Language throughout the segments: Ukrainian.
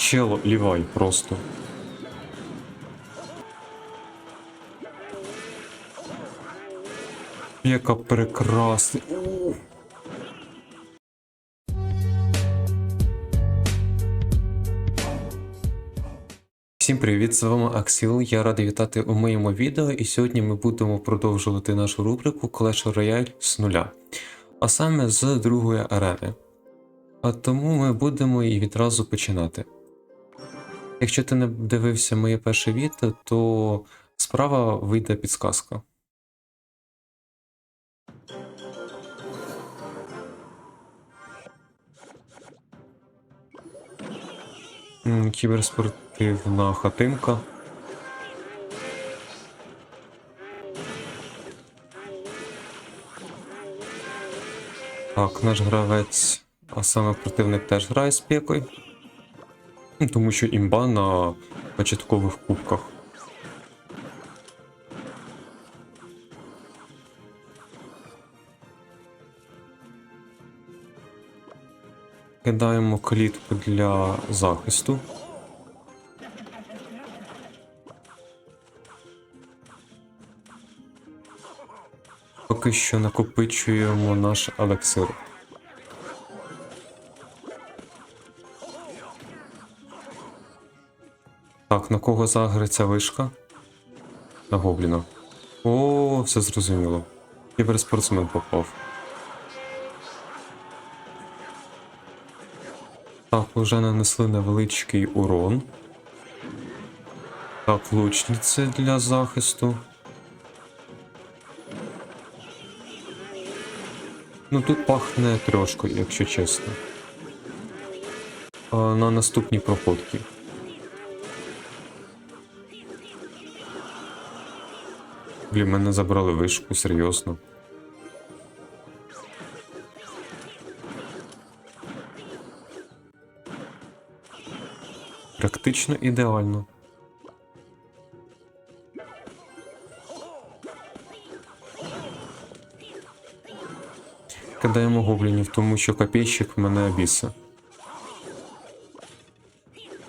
Чел лівай просто. Яка прекрасна. Всім привіт, з вами Аксіл. Я радий вітати у моєму відео, і сьогодні ми будемо продовжувати нашу рубрику Clash Royale з нуля, а саме з другої арени. А тому ми будемо і відразу починати. Якщо ти не дивився моє перше відео, то справа вийде підсказка. Кіберспортивна хатинка. Так, наш гравець, а саме противник теж грає з пікою. Тому що імба на початкових кубках. Кидаємо клітку для захисту. Поки що накопичуємо наш елексир. Так, на кого загриться вишка? На гобліна. О, все зрозуміло. Кіберспортсмен попав. Так, вже нанесли невеличкий урон. Так, лучниці для захисту. Ну тут пахне трошкою, якщо чесно. А, на наступній проходці. Блін, мене забрали вишку, серйозно. Практично ідеально. Кидаємо гоблінів, тому що копійщик мене бісе.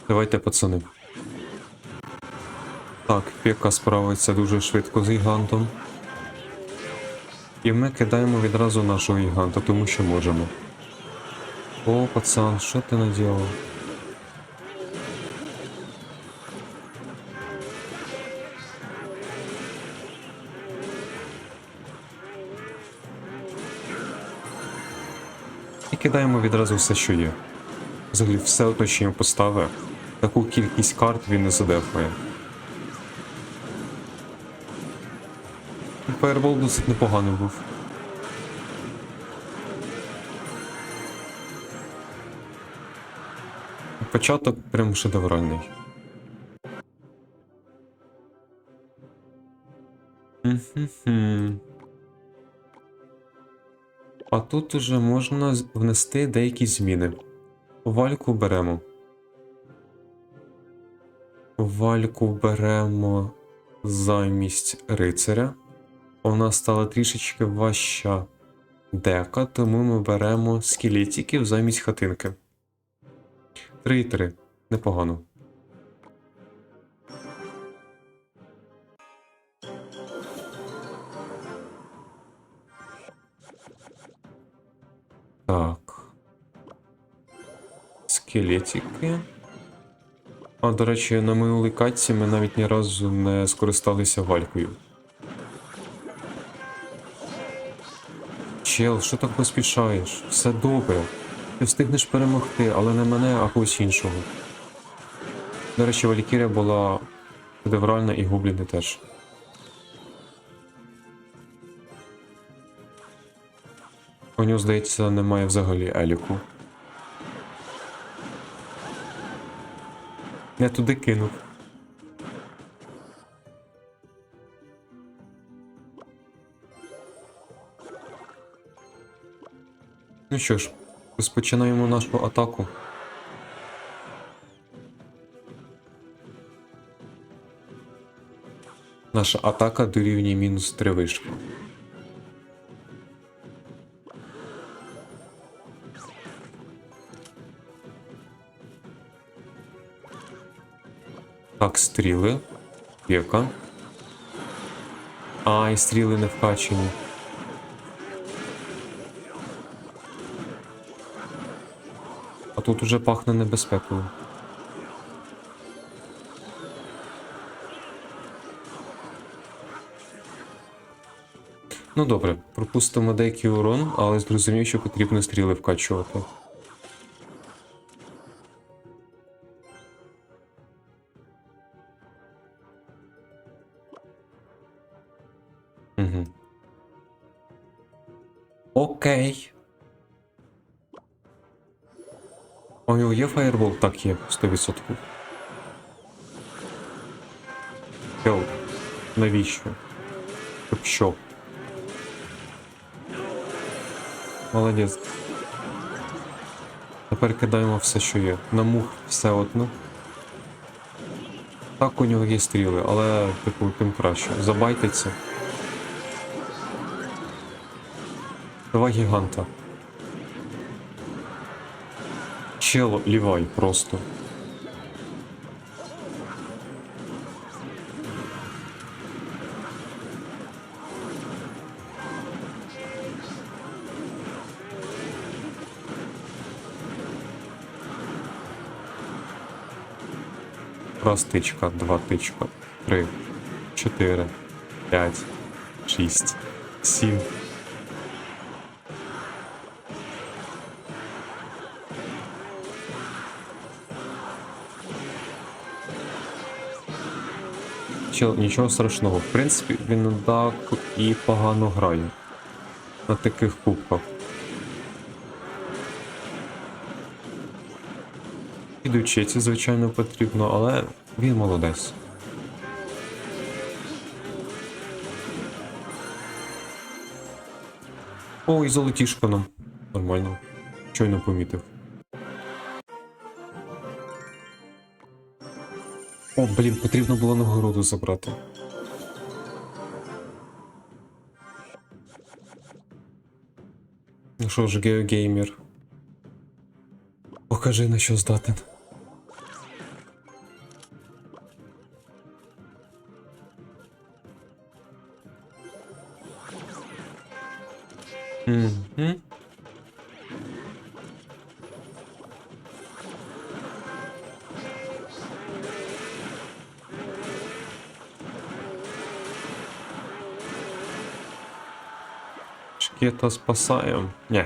Давайте, пацани. Так, Пека справиться дуже швидко з гігантом. І ми кидаємо відразу нашого гіганта, тому що можемо. О, пацан, що ти наділав? І кидаємо відразу все, що є. Взагалі все оточення постави. Таку кількість карт він не задефає. Фаербол досить непоганий був. Початок прям шедевральний. А тут уже можна внести деякі зміни. Вальку беремо. Вальку беремо замість рицаря. Нас стала трішечки важча дека, тому ми беремо скелетиків замість хатинки. 3-3. Непогано. Так. Скелетики. А, до речі, на минулій катці ми навіть ні разу не скористалися валькою. Чел, що так поспішаєш? Все добре. Ти встигнеш перемогти, але не мене, а когось іншого. До речі, Валькірія була шедевральна і гобліни теж. У нього, здається, немає взагалі еліку. Не туди кинув. Ну що ж, розпочинаємо нашу атаку. Наша атака дорівнює мінус 3 вишки. Так, стріли. Піка. А, і стріли не вкачені. А тут уже пахне небезпекою. Ну добре, пропустимо деякий урон, але зрозумів, що потрібно стріли вкачувати. Угу. Окей. Фаєрбол? Так, є, 100%. Йоу, навіщо? Щоб що? Молодець. Тепер кидаємо все, що є. На мух все одно. Так у нього є стріли, але типу тим краще. Забайтиться. Давай гіганта. Чело, лівай просто. Раз тичка, два тичка, три, чотири, п'ять, шість, сім. Чел, нічого страшного. В принципі, він так і погано грає на таких кубках. Підучитися, звичайно, потрібно, але він молодець. О, і золотішко нам. Нормально. Щойно помітив. О, блін, потрібно було нагороду забрати. Ну що ж, геогеймер. Покажи на що здатен. Мгм. Шкета спасаем. Не.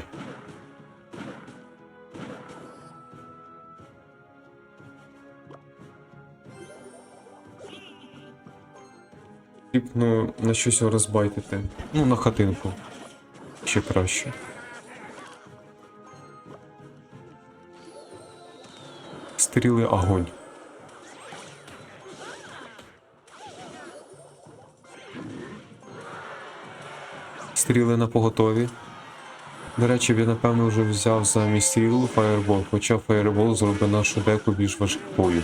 Потрібно на щось розбайтити. Ну, на хатинку. Ще краще. Стріли огонь. Стріли на поготові. До речі, він напевно вже взяв замість стрілу фаєрбол, хоча фаєрбол зробить нашу деку більш важкою.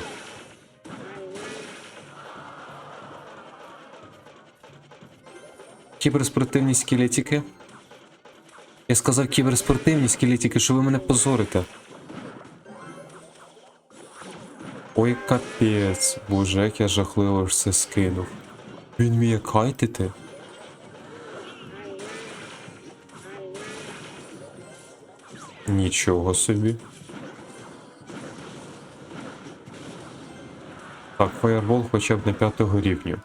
Кіберспортивні скелетики. Я сказав кіберспортивні скелетики, що ви мене позорите. Ой, капець, боже, як я жахливо ж це скинув. Він вміє кайтити. Нічого собі. Так, фаєрбол хоча б на п'ятого рівня.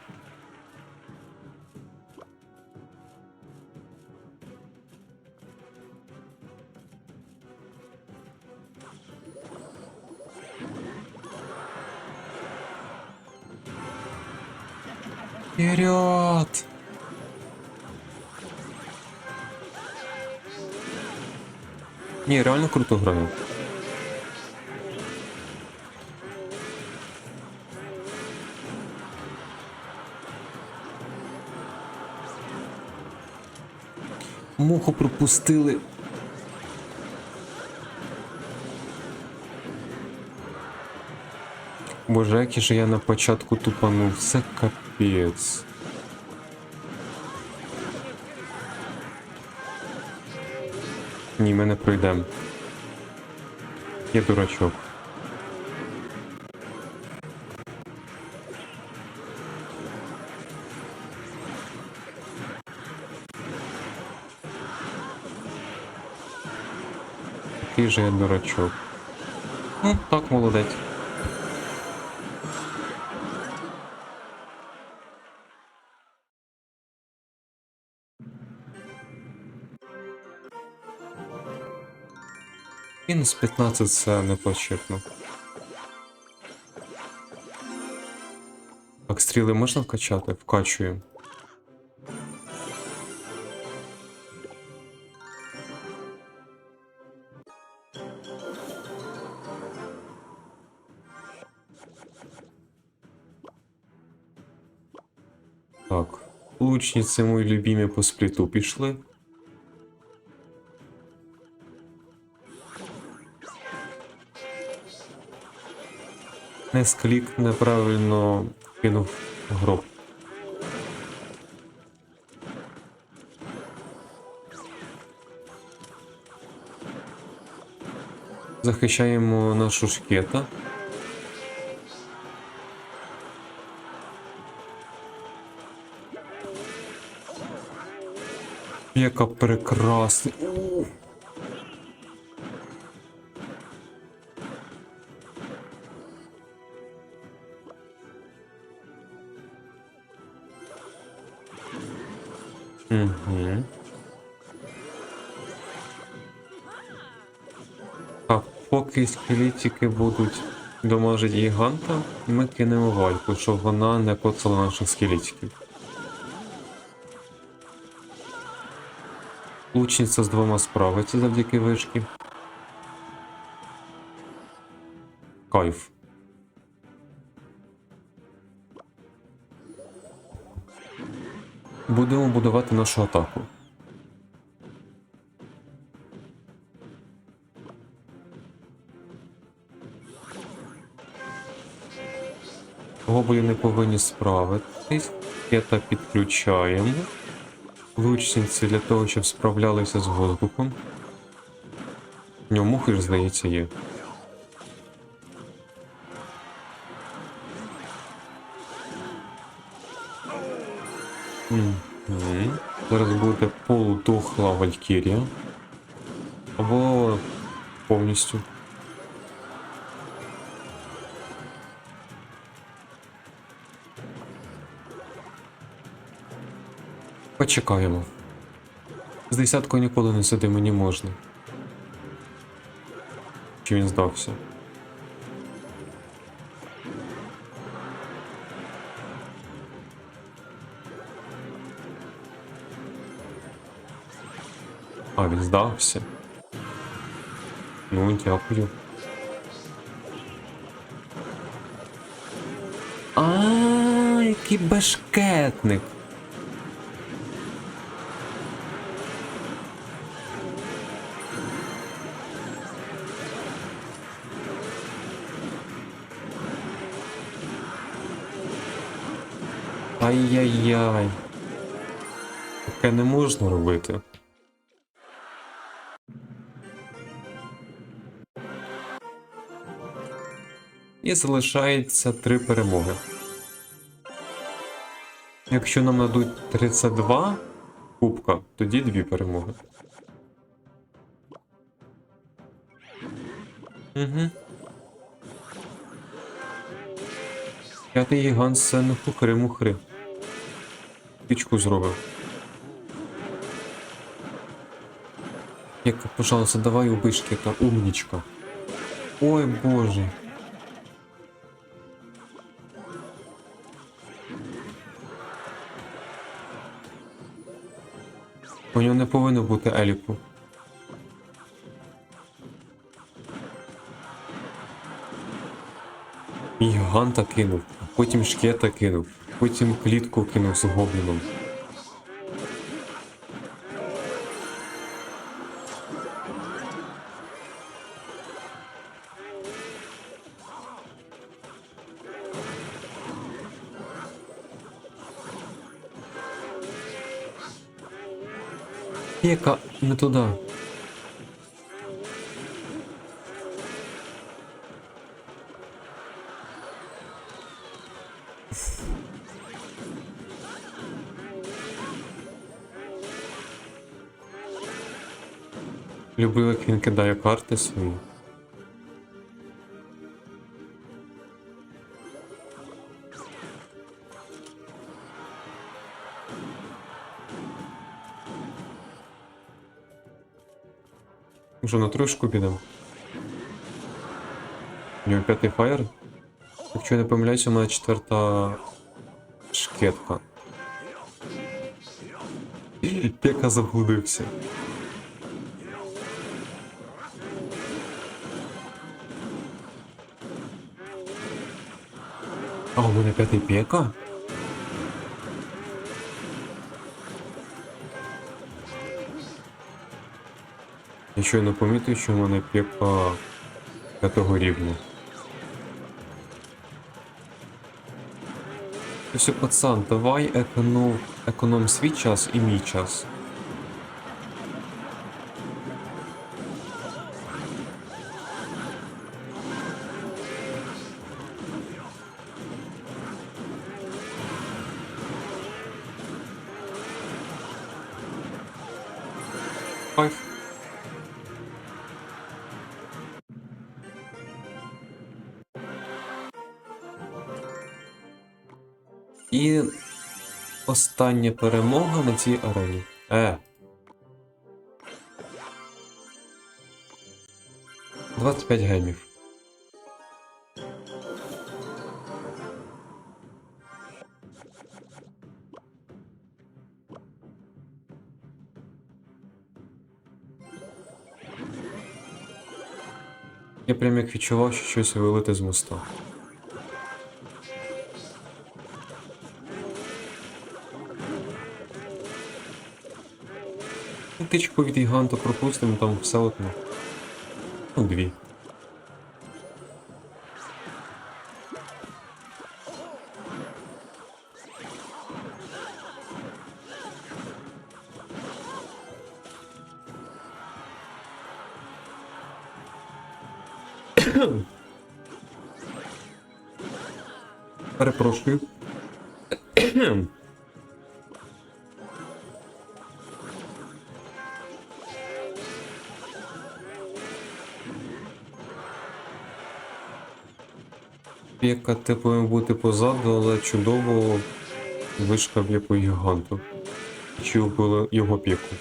Ні, реально круто граю. Муху пропустили. Боже, який же я на початку тупанув, це капець. Ні, ми не пройдемо. Я дурачок. який же я дурачок. Ну, так молодець. Мінус 15 це не почепно. Так, стріли можна вкачати? Вкачую. Так, лучниці мої любимі по спліту пішли. Несклік неправильно кинув гроб. Захищаємо нашу шкета. Яка прекрасна. Угу. Так, поки скелетики будуть домажити гіганта, ми кинемо вальку, щоб вона не коцала наших скелетиків. Лучниця з двома справиться завдяки вишки. Кайф. Будемо будувати нашу атаку. Гоблі не повинні справитись. Кета підключаємо. Лучниці для того, щоб справлялися з воздухом. В нього мухи здається, є. Полудохла Валькірія. Або повністю. Почекаємо. З десяткою ніколи не сиди, мені можна. Чи він здався? А, він здався. Ну, дякую. А, який бешкетник. Ай-яй-яй. Таке не можна робити. І залишається три перемоги. Якщо нам надуть 32 кубка, тоді дві перемоги. Угу. П'ятий гігант це не хухри-мухри. Пічку зробив. Яка, пожалуйста, давай убишки, та умнічка. Ой боже. У нього не повинно бути еліку. Гіганта кинув, потім шкета кинув, потім клітку кинув з гобліном. Не туди. Люблю, як він кидає карти свої. Вже на трошку підемо. У нього п'ятий фаєр. Якщо я не помиляюся, у мене четверта шкетка. Пека заблудився. А у мене п'ятий пека? Я щойно помітив, що в мене пека п'ятого рівня. Ось, пацан, давай економ, економ свій час і мій час. І остання перемога на цій арені. Е. 25 гемів. Я прям як відчував, що щось вилити з моста. Ну, від гіганта пропустимо, там все одно. Ну, дві. Перепрошую. Піка ти повинен бути позаду, але чудово вишкав б'є по гіганту. Чи вбили його піку.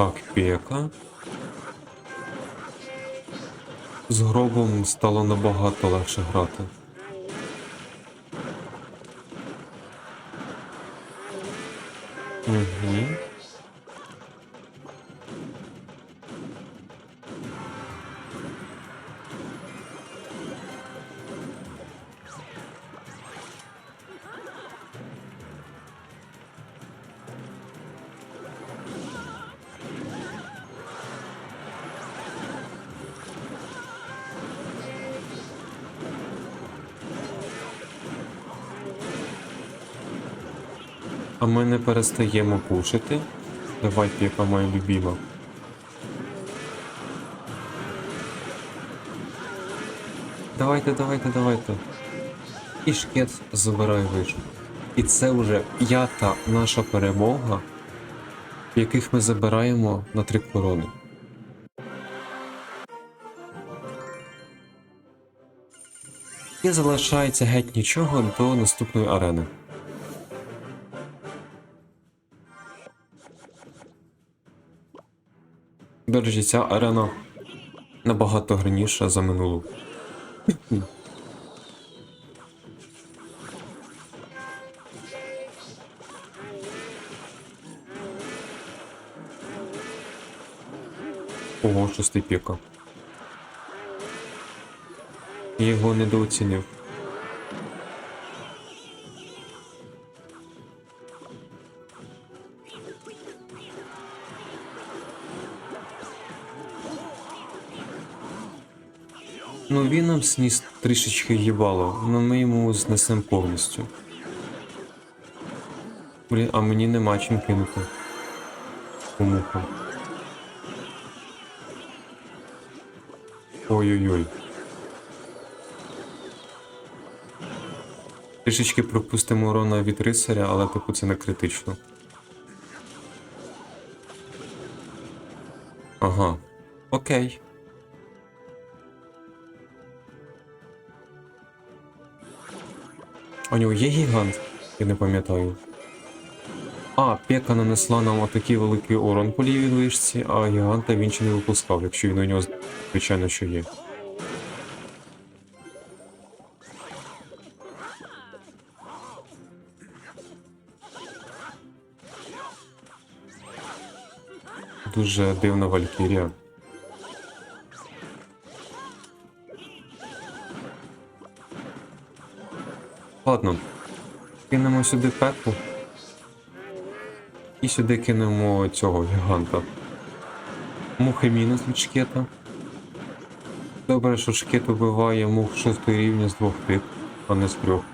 Так, піка. З гробом стало набагато легше грати. Ми не перестаємо пушити. Давай, піка моя любима. Давайте, давайте, давайте. І шкет забирає вишку. І це вже п'ята наша перемога, яких ми забираємо на три корони. І залишається геть нічого до наступної арени. До речі, ця арена набагато гарніша за минулу. Ого, шостий піка. Я його недооцінив. Ну він нам сніс трішечки їбало, але ми йому знесемо повністю. Блін, а мені нема чим кинути. Помуха. Ой-ой-ой. Трішечки пропустимо урона від рицаря, але типу це не критично. Ага. Окей. У нього є гігант? Я не пам'ятаю. А, пека нанесла нам отакий великий урон по лівій вишці, а гіганта він ще не випускав, якщо він у нього звичайно що є. Дуже дивна валькірія. Ладно. Кинемо сюди пеку. І сюди кинемо цього гіганта. Мухи мінус від шкета. Добре, що шкет убиває мух шостого рівня з двох тип, а не з трьох.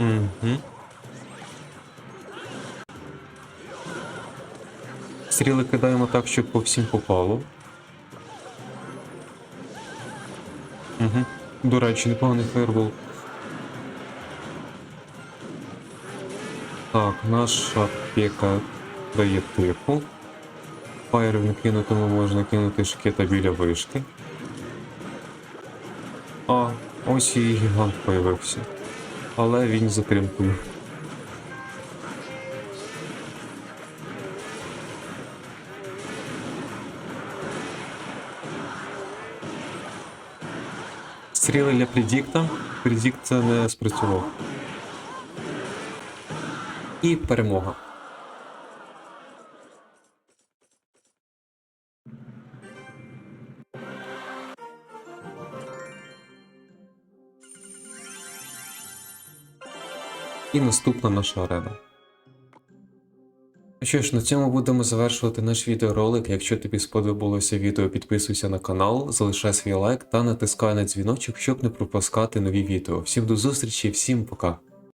Угу. Стріли кидаємо так, щоб по всім попало. Угу. До речі, непоганий фейербол. Так, наша пека дає типу. Фаєрів не кинутому можна кинути шкета біля вишки. А, ось і гігант появився. Але він затримкою. Стріли для предікта. Предікт не спрацював. І перемога. І наступна наша арена. Що ж, на цьому будемо завершувати наш відеоролик. Якщо тобі сподобалося відео, підписуйся на канал, залишай свій лайк та натискай на дзвіночок, щоб не пропускати нові відео. Всім до зустрічі, всім пока!